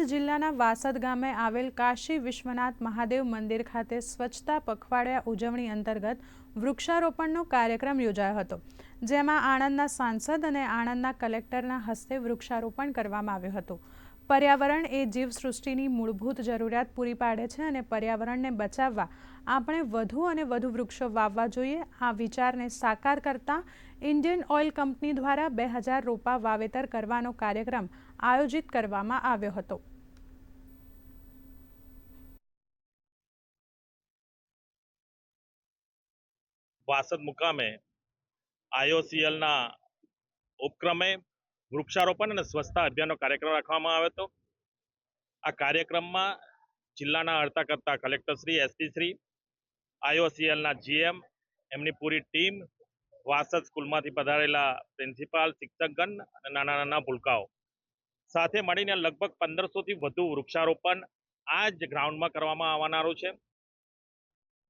આણંદ જિલ્લાના વાસદ ગામે આવેલ કાશી વિશ્વનાથ મહાદેવ મંદિર ખાતે સ્વચ્છતા પખવાડિયા ઉજવણી અંતર્ગત વૃક્ષારોપણનો કાર્યક્રમ યોજાયો હતો, જેમાં આણંદના સાંસદ અને આણંદના કલેક્ટરના હસ્તે વૃક્ષારોપણ કરવામાં આવ્યું હતું. પર્યાવરણ એ જીવસૃષ્ટિની મૂળભૂત જરૂરિયાત પૂરી પાડે છે અને પર્યાવરણને બચાવવા આપણે વધુ અને વધુ વૃક્ષો વાવવા જોઈએ, આ વિચારને સાકાર કરતા ઇન્ડિયન ઓઇલ કંપની દ્વારા બે હજાર રોપા વાવેતર કરવાનો કાર્યક્રમ આયોજિત કરવામાં આવ્યો હતો. વાસદ મુકામે આઈઓસીએલના ઉપક્રમે વૃક્ષારોપણ અને સ્વચ્છતા અભિયાનનો કાર્યક્રમ રાખવામાં આવ્યો હતો. આ કાર્યક્રમમાં જિલ્લાના હડતા કરતા કલેક્ટરશ્રી એસપી શ્રી આઈઓસીએલના જીએમ, એમની પૂરી ટીમ, વાસદ સ્કૂલમાંથી પધારેલા પ્રિન્સિપાલ, શિક્ષકગણ અને નાના નાના ભૂલકાઓ સાથે મળીને લગભગ પંદરસોથી વધુ વૃક્ષારોપણ આ જ ગ્રાઉન્ડમાં કરવામાં આવનારું છે.